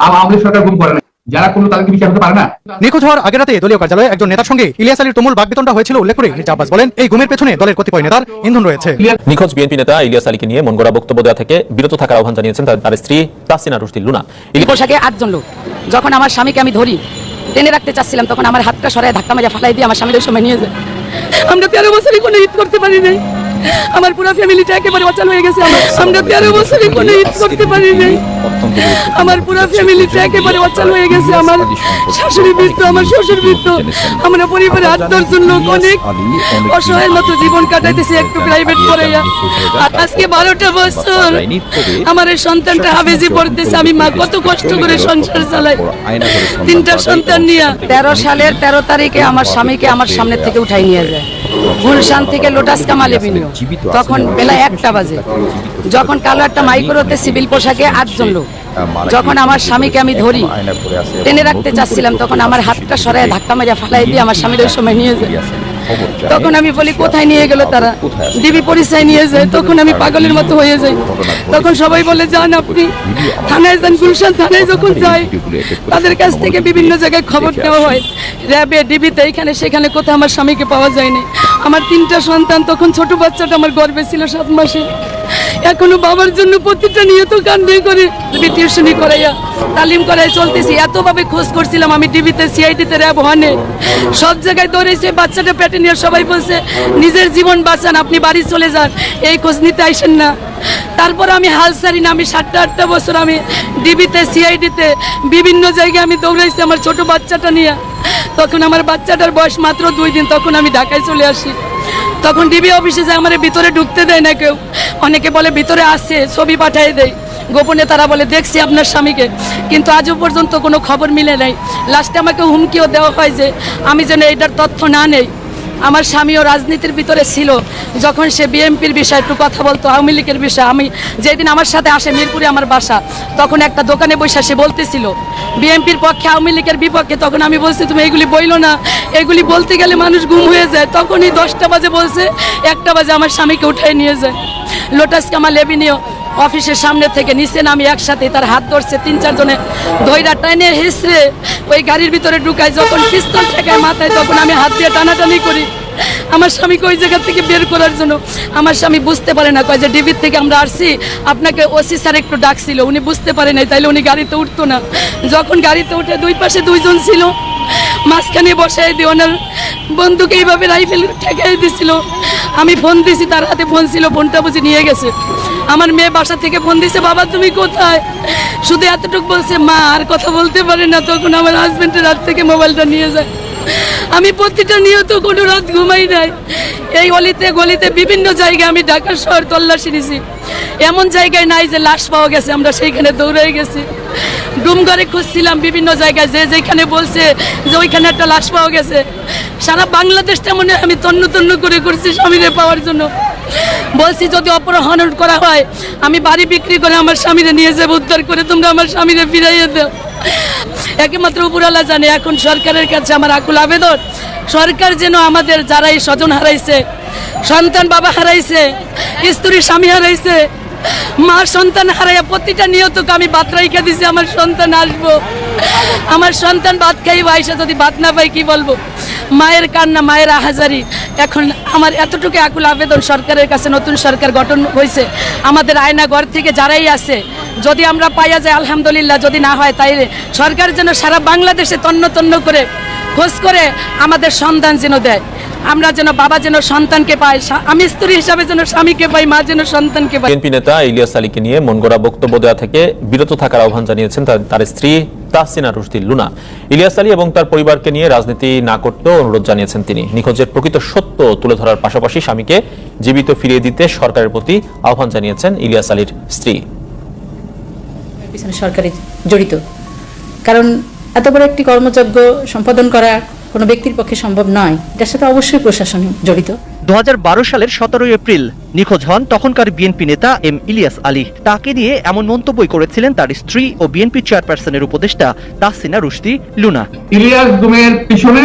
আওয়ামী সরকার গুম করে না যারা করল তাদেরকে বিচার হতে পারে না। নিখোঁজ হওয়ার আগে রাতে দলীয় কার্যালয়ে একজন নেতার সঙ্গে ইলিয়াস আলীর তুমুল বাগবিতণ্ডা হয়েছিল উল্লেখ করে মির্জা বলেন এই গুমের পেছনে দলের কতিপয় নেতার ইন্ধন রয়েছে। নিখোঁজ বিএনপি নেতা ইলিয়াস আলীকে নিয়ে বক্তব্য দেওয়া থেকে বিরত থাকার আহ্বান জানিয়েছেন তার- তার স্ত্রী তাসিনা রুশদিল লুনা। পোশাকে আটজন লোক। যখন আমার স্বামীকে আমি ধরি টেনে রাখতে চাচ্ছিলাম তখন আমার হাতটা সরায় ধাক্কা মেরে ফালাই দিয়ে আমার স্বামীর সময় নিয়ে যায়। আমরা তেরো বছরে কোনো ঈদ করতে পারি নাই। আমার পুরো ফ্যামিলিটা একেবারে অচল হয়ে গেছে। আমার তেরো বছরে কোনো ঈদ করতে পারি নাই আমার পুরো ফ্যামিলিটা একেবারে অচল হয়ে গেছে। আমার শাশুড়ি বৃত্ত আমার শ্বশুর বৃদ্ধ, আমরা পরিবারে আট দশজন লোক অনেক অসহায়ের মতো জীবন কাটাইতেছি একটু প্রাইভেট আর আজকে বারোটা বছর আমার এই সন্তানটা হাবেজি পড়তেছে। আমি মা কত কষ্ট করে সংসার চালাই। তিনটা সন্তান নিয়ে তেরো সালের তেরো তারিখে আমার স্বামীকে আমার সামনে থেকে উঠাই নিয়ে যায়। গুলশান থেকে লোটাস কামালে এভিনিউ। তখন বেলা একটা বাজে। যখন কালো একটা মাইক্রোতে সিভিল পোশাকে আটজন লোক। যখন আমার স্বামীকে আমি ধরি টেনে রাখতে চাচ্ছিলাম তখন আমার হাতটা সরাই ধাক্কা মেরে ফালাই দিয়ে আমার স্বামীর ওই সময় নিয়ে যায়। তখন আমি বলি কোথায় নিয়ে গেল তারা? ডিবি পরিচয় নিয়ে যায় তখন আমি পাগলের মতো হয়ে যাই। তখন সবাই বলে যান আপনি থানায় যান গুলশান থানায় যখন যাই তাদের কাছ থেকে বিভিন্ন জায়গায় খবর দেওয়া হয়। র্যাবে ডিবিতে এখানে সেখানে কোথাও আমার স্বামীকে পাওয়া যায়নি। আমার তিনটা সন্তান তখন ছোট বাচ্চাটা আমার গর্বে ছিল সাত মাসে। এখনও বাবার জন্য প্রতিটা নিয়ত কান্দে করে টিউশনি করাইয়া তালিম করাই চলতেছি, এতভাবে খোঁজ করছিলাম আমি টিভিতে সিআইডিতে র্যাব ওয়ানে সব জায়গায় দৌড়েছে বাচ্চাটা পেটে নিয়ে সবাই বলছে, নিজের জীবন বাঁচান, আপনি বাড়ি চলে যান, এই খোঁজ নিতে আইসেন না। তারপর আমি হাল ছাড়ি না, আমি সাতটা, আটটা বছর আমি ডিবিতে সিআইডিতে বিভিন্ন জায়গায় আমি দৌড়াইছি আমার ছোট বাচ্চাটা নিয়ে। তখন আমার বাচ্চাটার বয়স মাত্র দুই দিন, তখন আমি ঢাকায় চলে আসি। তখন ডিবি অফিসে যায় আমার ভিতরে ঢুকতে দেয় না কেউ অনেকে বলে, ভিতরে আসে ছবি পাঠিয়ে দেয় গোপনে তারা বলে, দেখছি আপনার স্বামীকে। কিন্তু আজও পর্যন্ত কোনো খবর মিলে নাই। লাস্টে আমাকে হুমকিও দেওয়া হয় যে, আমি যেন এইটার তথ্য না নেই। আমার স্বামীও রাজনীতির ভিতরে ছিল। যখন সে বিএমপির বিষয়ে একটু কথা বলতো, আওয়ামী লীগের বিষয়ে, আমি যেদিন আমার সাথে আসে মিরপুরে আমার বাসা, তখন একটা দোকানে বসে সে বলতেছিল বিএমপির পক্ষে আওয়ামী লীগের বিপক্ষে, তখন আমি বলছি, তুমি এগুলি বইলো না। এগুলি বলতে গেলে মানুষ গুম হয়ে যায়। তখনই দশটা বাজে বলছে, একটা বাজে আমার স্বামীকে উঠাই নিয়ে যায়। লোটাস কামাল এভিনিউ অফিসের সামনে থেকে নিচে নামি একসাথে, তার হাত ধরছে তিন চারজনে ধৈরা টাইনে হেসড়ে ওই গাড়ির ভিতরে ঢুকায়, যখন পিস্তল ঠেকায় মাথায়, তখন আমি হাত দিয়ে টানাটানি করি। আমার স্বামীকে ওই জায়গা থেকে বের করার জন্য? আমার স্বামী বুঝতে পারে না, কয় যে ডিবির থেকে আমরা আসছি, আপনাকে ওসি স্যার একটু ডাকছিল, উনি বুঝতে পারে নাই, তাইলে উনি গাড়িতে উঠতো না। যখন গাড়িতে উঠে দুই পাশে দুইজন ছিল, মাঝখানে বসাই দিয়ে ওনার বন্ধুকে এইভাবে রাইফেল ঠেকাই দিছিল। আমি ফোন দিছি, তার হাতে ফোন ছিল, ফোনটা বুঝি নিয়ে গেছে। আমার মেয়ে বাসা থেকে ফোন দিছে, বাবা, তুমি কোথায়? শুধু এতটুকু বলছে, মা, আর কথা বলতে পারে না। তখন আমার হাজবেন্ডের হাত থেকে মোবাইলটা নিয়ে যায়। আমি প্রতিটা নিয়ত কোনো রাত ঘুমাই নাই। এই অলিতে গলিতে বিভিন্ন জায়গায় আমি ঢাকার শহর তল্লাশি নিছি। এমন জায়গায় নাই যে লাশ পাওয়া গেছে, আমরা সেইখানে দৌড়াই গেছি। ডুমঘরে খুঁজছিলাম বিভিন্ন জায়গায়, যে যেখানে বলছে যে ওইখানে একটা লাশ পাওয়া গেছে। সারা বাংলাদেশটা মনে আমি তন্ন তন্ন করে করছি স্বামীরে পাওয়ার জন্য। বলছি, যদি অপহরণ করা হয়, আমি বাড়ি বিক্রি করে আমার স্বামীরে নিয়ে যাব, উদ্ধার করে তোমরা আমার স্বামীরে ফিরাইয়ে দাও। একমাত্র উপরালা জানে, এখন সরকারের কাছে আমার আকুল আবেদন। সরকার যেন আমাদের যারা এই স্বজন হারাইছে, সন্তান বাবা হারাইছে, স্ত্রী স্বামী হারাইছে, মা সন্তান হারাইয়া প্রতিটা নিয়তকে আমি ভাত রাইখা দিছি, আমার সন্তান আসব। আমার সন্তান ভাত খাই বাইসা যদি ভাত না পাই কি বলব? মায়ের কান্না, মায়ের আহাজারি। এখন আমার এতটুকু আকুল আবেদন সরকারের কাছে, নতুন সরকার গঠন হয়েছে। আমাদের আয়না ঘর থেকে যারাই আছে, যদি আমরা পাইয়া যাই, আলহামদুলিল্লাহ, যদি না হয়, তাইলে সরকার যেন সারা বাংলাদেশে তন্ন তন্ন করে, খোঁজ করে আমাদের সন্ধান যেন দেয়। আমরা যেন বাবা যেন সন্তানকে পাই আমি স্ত্রী হিসাবে যেন স্বামীকে পাই, মা যেন সন্তানকে পাই। বিএনপি নেতা ইলিয়াস আলীকে নিয়ে মন গড়া বক্তব্য দেওয়া থেকে বিরত থাকার আহ্বান জানিয়েছেন তার স্ত্রী তাসিনা রুশদিল লুনা। ইলিয়াস আলী এবং তার পরিবারকে নিয়ে রাজনীতি না করতেও অনুরোধ জানিয়েছেন তিনি। নিখোঁজের প্রকৃত সত্য তুলে ধরার পাশাপাশি স্বামীকে জীবিত ফিরিয়ে দিতে সরকারের প্রতি আহ্বান জানিয়েছেন ইলিয়াস আলীর স্ত্রী। জড়িত। কারণ এত বড় একটি কর্মযজ্ঞ সম্পাদন করা কোনো ব্যক্তির পক্ষে সম্ভব নয়। এটার সাথে অবশ্যই প্রশাসন জড়িত। দু সালের সতেরোই এপ্রিল নিখোঁজ হন তখনকার বিএনপি নেতা এম ইলিয়াস আলী। তাকে নিয়ে এমন মন্তব্যই করেছিলেন তার স্ত্রী ও বিএনপি চেয়ারপারসনের উপদেষ্টা তাসিনা রুশদি লুনা। ইলিয়াস গুমের পিছনে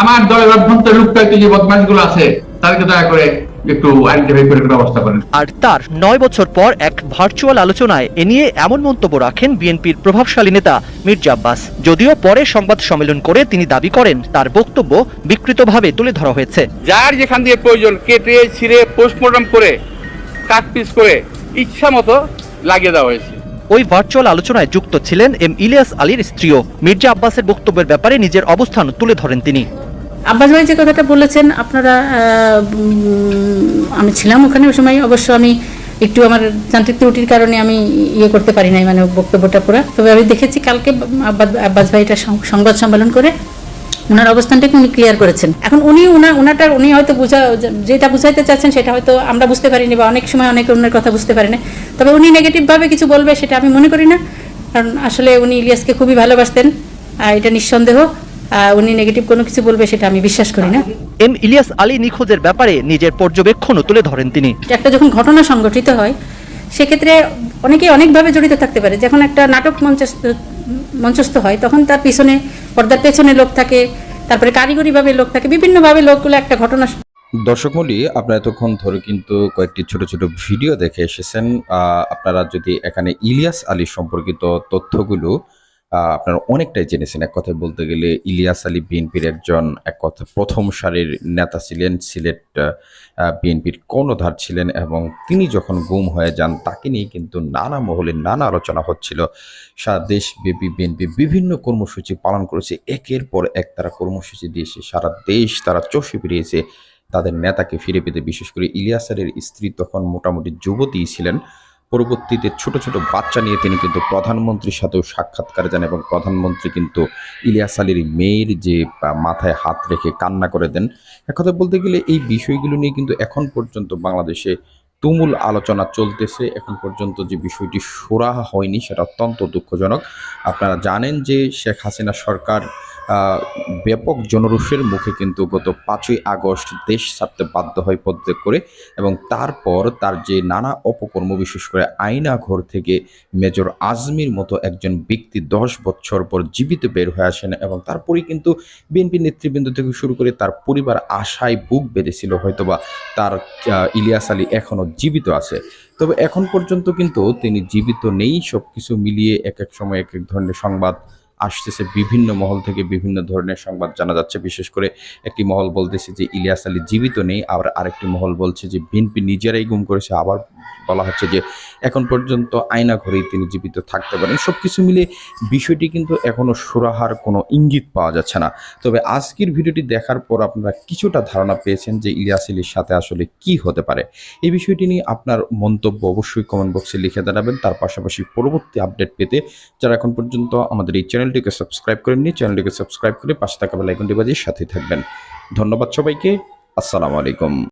আমার দলের অভ্যন্তরে লুকায়িত যে বদমাশগুলো আছে, তাদেরকে দয়া করে একটু আইডেন্টিফাই করে ব্যবস্থা করেন। আর তার নয় বছর পর এক ভার্চুয়াল আলোচনায় এ নিয়ে এমন মন্তব্য রাখেন বিএনপির প্রভাবশালী নেতা মির্জা আব্বাস। যদিও পরে সংবাদ সম্মেলন করে তিনি দাবি করেন তার বক্তব্য বিকৃতভাবে তুলে ধরা হয়েছে। যার যেখান দিয়ে প্রয়োজন কেটে ছিঁড়ে পোস্টমর্টম করে কাট পিস করে ইচ্ছা মতো লাগিয়ে দেওয়া হয়েছে। ওই ভার্চুয়াল আলোচনায় যুক্ত ছিলেন এম ইলিয়াস আলীর স্ত্রীও। মির্জা আব্বাসের বক্তব্যের ব্যাপারে নিজের অবস্থান তুলে ধরেন তিনি। আব্বাস ভাই যে কথাটা বলেছেন, আপনারা আমি ছিলাম ওখানে ওই সময়, অবশ্য আমি একটু আমার যান্ত্রিক ত্রুটির কারণে আমি ইয়ে করতে পারি নাই মানে বক্তব্যটা পুরো। তবে আমি দেখেছি কালকে আব্বাস- আব্বাস ভাই এটা সংবাদ সম্মেলন করে ওনার অবস্থানটাকে উনি ক্লিয়ার করেছেন। এখন উনি ওনা ওনাটা উনি হয়তো বুঝা, যেটা বুঝাইতে চাচ্ছেন সেটা হয়তো আমরা বুঝতে পারিনি বা অনেক সময় অনেক অন্যের কথা বুঝতে পারি না তবে উনি নেগেটিভভাবে কিছু বলবে সেটা আমি মনে করি না, কারণ আসলে উনি ইলিয়াসকে খুবই ভালোবাসতেন এটা নিঃসন্দেহ। উনি নেগেটিভ কোনো কিছু বলবে সেটা আমি বিশ্বাস করি না। এম ইলিয়াস আলী নিখোঁজের ব্যাপারে নিজের পর্যবেক্ষণও তুলে ধরেন তিনি। একটা যখন ঘটনা সংঘটিত হয় সেক্ষেত্রে অনেকেই অনেকভাবে জড়িত থাকতে পারে। যখন একটা নাটক মঞ্চস্থ মঞ্চস্থ হয় তখন তার পিছনে পর্দার পেছনে লোক থাকে তারপরে কারিগরিভাবে লোক থাকে বিভিন্নভাবে লোকগুলো একটা ঘটনা দর্শক মন্ডলী আপনারা এতক্ষণ ধরে কিন্তু কয়েকটি ছোট ছোট ভিডিও দেখে এসেছেন। আহ, আপনারা যদি এখানে ইলিয়াস আলী সম্পর্কিত তথ্যগুলো আপনারা অনেকটাই জেনেছেন। এক কথায় বলতে গেলে ইলিয়াস আলী বিএনপির একজন, এক কথা প্রথম সারির নেতা ছিলেন, সিলেট বিএনপির কর্ণধার ছিলেন এবং তিনি যখন গুম হয়ে যান, তাকে নিয়ে কিন্তু নানা মহলে নানা আলোচনা হচ্ছিল। সারা দেশব্যাপী বিএনপি বিভিন্ন কর্মসূচি পালন করেছে। একের পর এক তারা কর্মসূচি দিয়েছে। সারা দেশ তারা চষে বেরিয়েছে। তাদের নেতাকে ফিরে পেতে বিশেষ করে ইলিয়াসারের স্ত্রী তখন মোটামুটি যুবতী ছিলেন। পরবর্তীতে ছোট ছোট বাচ্চা নিয়ে তিনি কিন্তু প্রধানমন্ত্রীর সাথেও সাক্ষাৎকার যান এবং প্রধানমন্ত্রী কিন্তু ইলিয়াস আলীর মেয়ের যে মাথায় হাত রেখে কান্না করে দেন। এক কথা বলতে গেলে এই বিষয়গুলো নিয়ে কিন্তু এখন পর্যন্ত বাংলাদেশে তুমুল আলোচনা চলতেছে। এখন পর্যন্ত যে বিষয়টি সুরাহা হয়নি, সেটা অত্যন্ত দুঃখজনক। আপনারা জানেন যে শেখ হাসিনা সরকার ব্যাপক জনরোষের মুখে কিন্তু গত পাঁচই আগস্ট দেশ ছাড়তে বাধ্য হয় পদত্যাগ করে এবং তারপর তার যে নানা অপকর্ম, বিশেষ করে আয়না ঘর থেকে মেজর আজমির মতো একজন ব্যক্তি দশ বছর পর জীবিত বের হয়ে আসেন এবং তারপরেই কিন্তু বিএনপি নেতৃবৃন্দ থেকে শুরু করে তার পরিবার আশায় বুক বেঁধেছিল, হয়তোবা তার ইলিয়াস আলী এখনও জীবিত আছে। তবে এখন পর্যন্ত কিন্তু তিনি জীবিত নেই সব কিছু মিলিয়ে এক এক সময় এক এক ধরনের সংবাদ আসতেছে বিভিন্ন মহল থেকে বিভিন্ন ধরনের সংবাদ জানা যাচ্ছে। বিশেষ করে একটি মহল বলতেছে যে ইলিয়াস আলী জীবিত নেই, আবার আরেকটি মহল বলছে যে বিএনপি নিজেরাই গুম করেছে। আবার বলা হচ্ছে যে এখন পর্যন্ত আয়না ঘরেই তিনি জীবিত থাকতে পারেন। সব কিছু মিলে বিষয়টি কিন্তু এখনও সুরাহার কোনো ইঙ্গিত পাওয়া যাচ্ছে না। তবে আজকের ভিডিওটি দেখার পর আপনারা কিছুটা ধারণা পেয়েছেন যে ইলিয়াস আলীর সাথে আসলে কি হতে পারে। এই বিষয়টি নিয়ে আপনার মন্তব্য অবশ্যই কমেন্ট বক্সে লিখে জানাবেন। তার পাশাপাশি পরবর্তী আপডেট পেতে যারা এখন পর্যন্ত আমাদের এই চ্যানেলটিকে সাবস্ক্রাইব করেননি, চ্যানেলটিকে সাবস্ক্রাইব করে পাশে থাকা বেলাইকনটি বাজিয়ে সাথে থাকবেন। ধন্যবাদ সবাইকে, আসসালামু আলাইকুম।